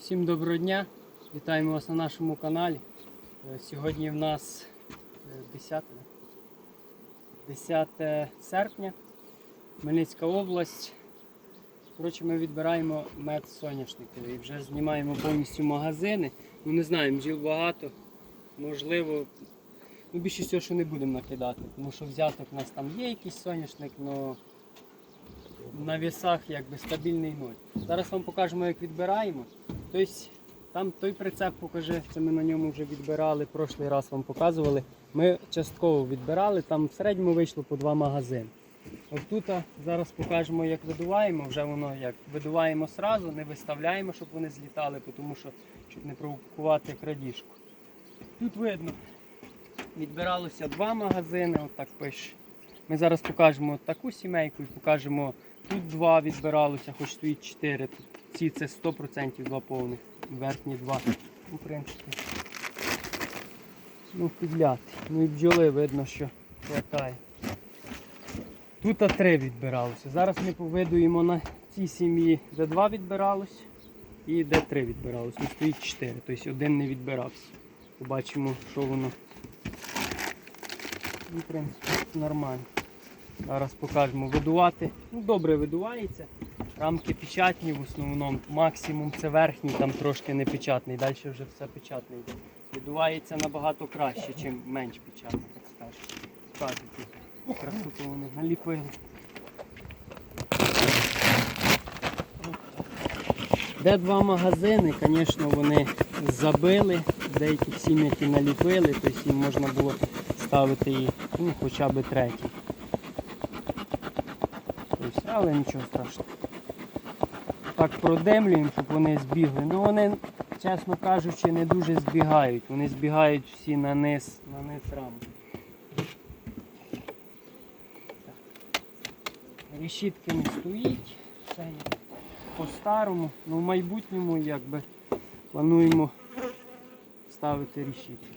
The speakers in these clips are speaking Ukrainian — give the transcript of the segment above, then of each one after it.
Всім доброго дня! Вітаємо вас на нашому каналі. Е, Сьогодні в нас е, 10, 10 серпня, Хмельницька область. Коротше, ми відбираємо мед соняшниковий. Вже знімаємо повністю магазини. Ну не знаю, бджіл багато. Можливо, ну більше всього, що не будемо накидати, тому що взяток у нас там є якийсь соняшник, але на вісах якби стабільний ноль. Зараз вам покажемо, як відбираємо. Тобто там той прицеп покажи, це ми на ньому вже відбирали, прошлий раз вам показували. Ми частково відбирали, там в середньому вийшло по два магазини. От тут зараз покажемо, як видуваємо. Вже воно як видуваємо сразу, не виставляємо, щоб вони злітали, тому що щоб не провокувати крадіжку. Тут видно, відбиралося два магазини, от так пише. Ми зараз покажемо таку сімейку і покажемо тут два відбиралося, хоч стоїть чотири. Тут ці це 100% два верхні два. Ну, в принципі. Ну, підляти. Ну і бджоли видно, що хватає. Тут три відбиралося. Зараз ми повидуємо на цій сім'ї, де два відбиралось і де три відбиралось. Ну, стоїть чотири, тобто один не відбирався. Побачимо, що воно. Ну, в принципі, нормально. Зараз покажемо видувати. Ну, добре видувається. Рамки печатні в основному. Максимум це верхній, там трошки не печатний. Далі вже все печатне йде. Видувається набагато краще, ніж менш печатний, так скажемо. Красоту вони наліпили. Де два магазини, звісно, вони забили, деякі сім'ї наліпили, тобто їм можна було ставити і ну, хоча б третій. Але нічого страшного. Так продемлюємо, щоб вони збігли. Ну вони, чесно кажучи, не дуже збігають. Вони збігають всі на низ, на низ рамки. Решітки не стоїть, все по-старому. Ну в майбутньому якби плануємо ставити решітки.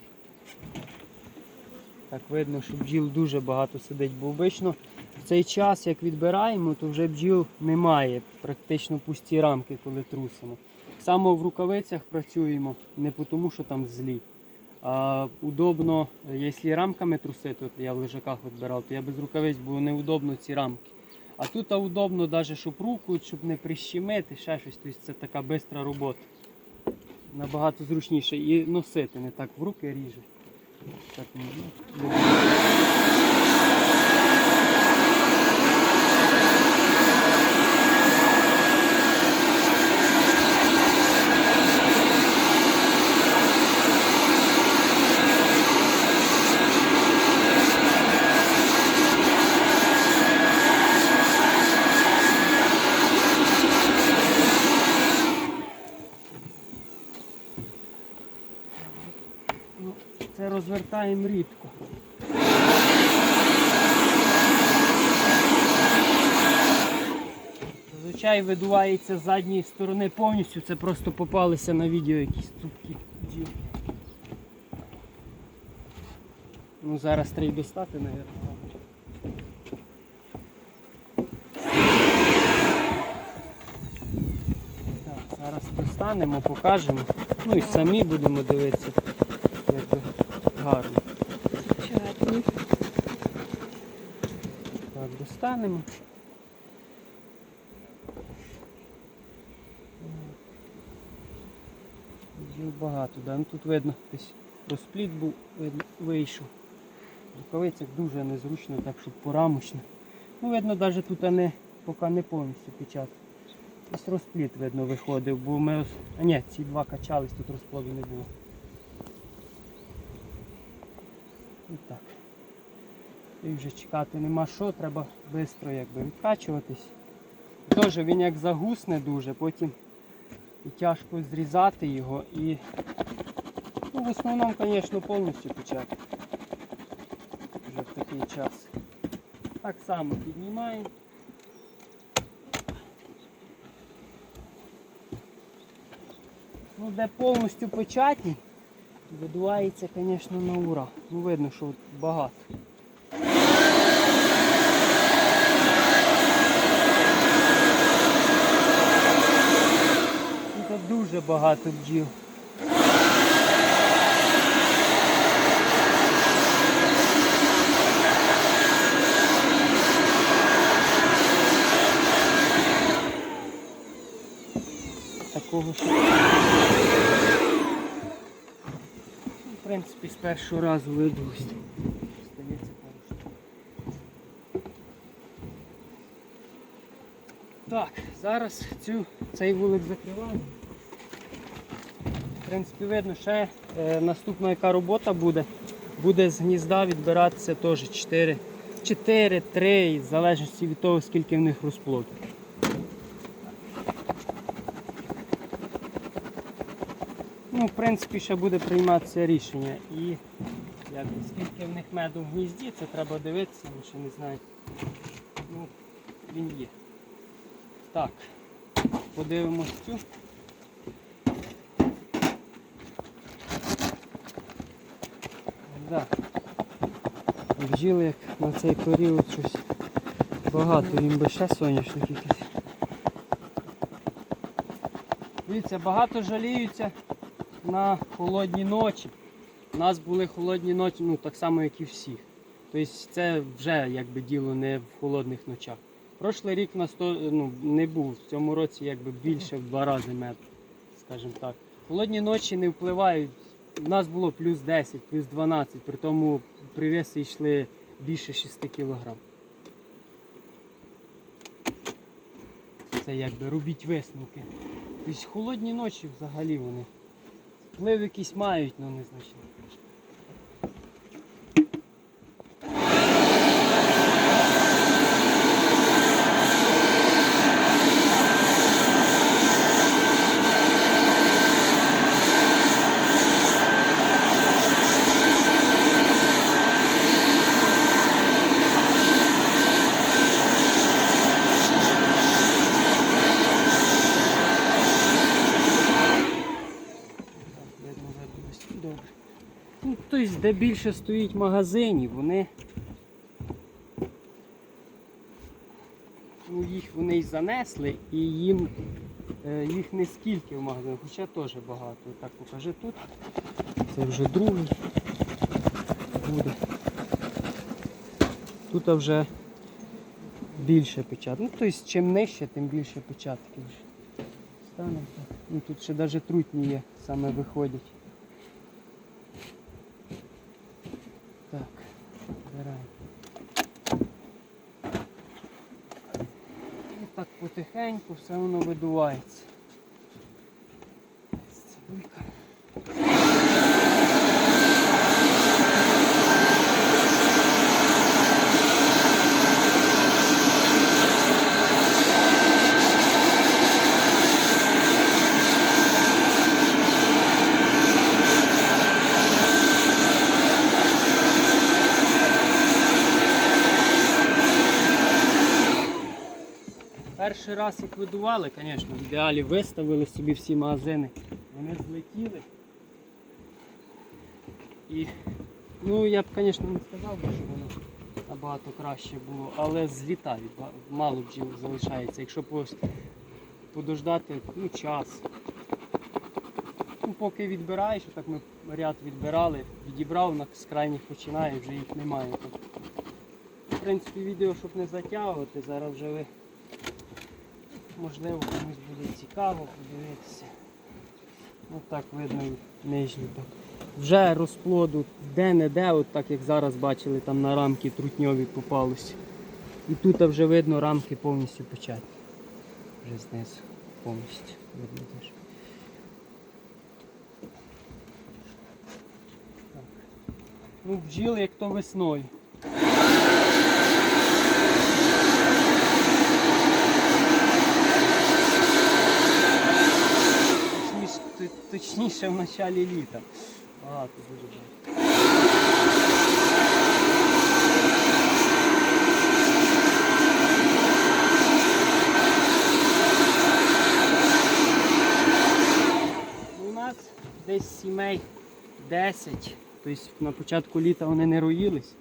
Так видно, що бджіл дуже багато сидить, бо обично цей час, як відбираємо, то вже бджіл немає. Практично пусті рамки, коли трусимо. Само в рукавицях працюємо, не тому, що там злі. А удобно, якщо рамками трусити, от я в лежаках відбирав, то я без рукавиць, бо неудобно ці рамки. А тут а удобно, навіть щоб руку, щоб не прищемити, ще щось. Тобто це така швидка робота. Набагато зручніше і носити, не так в руки ріже. Так, ну, ну, ну, це рідко. Зазвичай видувається з задньої сторони повністю, це просто попалися на відео якісь бджіл. Ну зараз треба достати, мабуть. Зараз достанемо, покажемо. Ну і самі будемо дивитися. Гарно. Чатні. Так, достанемо. Бджіл багато, да? ну, тут видно, десь розпліт був, видно, вийшов. Рукавицях дуже незручно, так щоб порамочно. Ну, видно, навіть тут не, поки не повністю печатка. Ось розпліт видно виходив, бо ми ось... А ні, ці два качались, тут розплоду не було. І так. І вже чекати нема що, треба швидко відкачуватись. Теж він як загусне дуже, потім і тяжко зрізати його і ну, в основному, звісно, повністю печати. Вже в такий час. Так само піднімаємо. Ну, де повністю печатні, видувається, звісно, на ура. Ну видно, що багато. Тут дуже багато бджіл. Такого що. В принципі, з першого разу. Стається. Так, зараз цю, цей вулик закриваємо. В принципі, видно, ще е, наступна яка робота буде. Буде з гнізда відбиратися теж 4, 4, 3, в залежності від того, скільки в них розплоду. Ну, в принципі, ще буде прийматися рішення. І як, скільки в них меду в гнізді, це треба дивитися, ми ще не знаємо. Ну, він є. Так, подивимось цю. Да. Бджіли як на цей період щось багато, їм би ще соняшник якийсь. Дивіться, багато жаліються на холодні ночі. У нас були холодні ночі, ну так само, як і всіх. Тобто це вже якби діло не в холодних ночах. Прошлий рік нас то, ну, не був. В цьому році якби більше в два рази мед, скажімо так. Холодні ночі не впливають. У нас було плюс 10, плюс 12, при тому привіси йшли більше 6 кг. Це якби робіть висновки. Тобто холодні ночі взагалі вони. Вплив якийсь мають, але незначний. Так, видно, видно, ось добре. Ну, тобто, де більше стоїть магазинів, вони. Ну, їх вони й занесли і їм е, їх не скільки в магазинах, хоча теж багато. Так покажи тут. Це вже другий буде. Тут вже більше печат. Ну, тобто, чим нижче, тим більше. Станемо так. Ну, тут ще навіть трутні є, саме виходять. Так, збираємо. І так потихеньку все воно видувається. Перший раз як видували, звісно, в ідеалі виставили собі всі магазини. Вони злетіли. І, ну я б, звісно, не сказав, що воно набагато краще було, але злітають, мало бджіл залишається. Якщо подождати ну, час. Ну, поки відбираєш, так ми ряд відбирали, відібрав, на крайніх починає, вже їх немає. В принципі, відео, щоб не затягувати, зараз вже ви можливо комусь буде цікаво подивитися. Ось так видно нижній. Вже розплоду де-не-де, от так як зараз бачили, там на рамки трутньові попалося. І тут вже видно рамки повністю печать. Вже знизу повністю видно теж. Ну, бджіл як то весною. Точніше в началі літа. Багато дуже багато. У нас десь сімей 10. Тобто на початку літа вони не роїлись.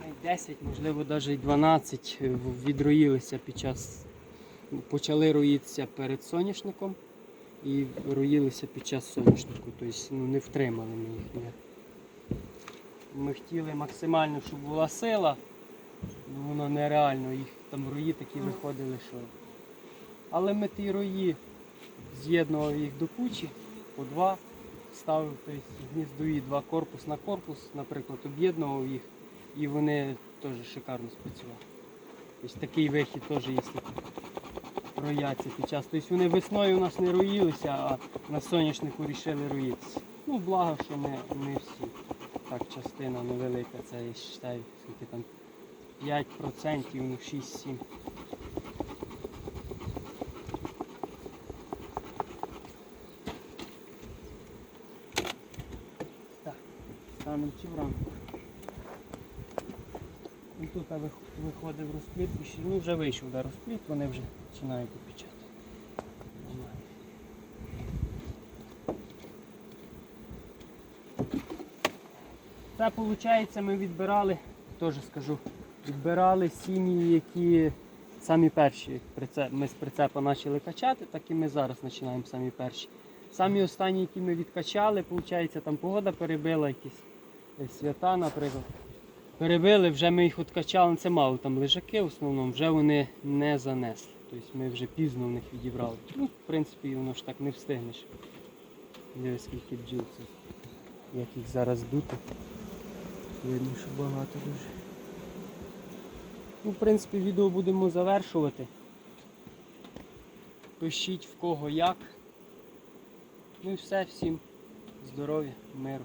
Навіть 10, можливо, навіть і 12 відроїлися під час почали роїтися перед соняшником і роїлися під час соняшнику. Тобто ну, не втримали ми їх. Ми хотіли максимально, щоб була сила, ну воно нереально. Їх там рої такі виходили, що. Але ми ті рої з'єднував їх до кучі по два, ставив тобто, гніздові два корпус на корпус, наприклад, об'єднував їх і вони теж шикарно спрацювали. Тобто такий вихід теж є. Рояться під час. Тобто вони весною у нас не роїлися, а на соняшнику вирішили роїтися. Ну, благо, що ми, ми всі. Так, частина невелика, це я вважаю, скільки там 5%, ну 6-7. Так, станемо цю рамку. Тут виходив розпліт, і ну вже вийшов да, розпліт, вони вже починають печати. Це виходить, ми відбирали, теж скажу, відбирали сім'ї, які самі перші ми з прицепа почали качати, так і ми зараз починаємо самі перші. Самі останні, які ми відкачали, виходить, там погода перебила якісь е, свята, наприклад. Перебили, вже ми їх відкачали, ну, це мало там лежаки в основному, вже вони не занесли. Тобто ми вже пізно в них відібрали. Ну, в принципі, воно ж так не встигнеш. Дивись, скільки бджіл це. Як їх зараз дути. Видно, що багато дуже. Ну, в принципі, відео будемо завершувати. Пишіть в кого як. Ну і все, всім здоров'я, миру.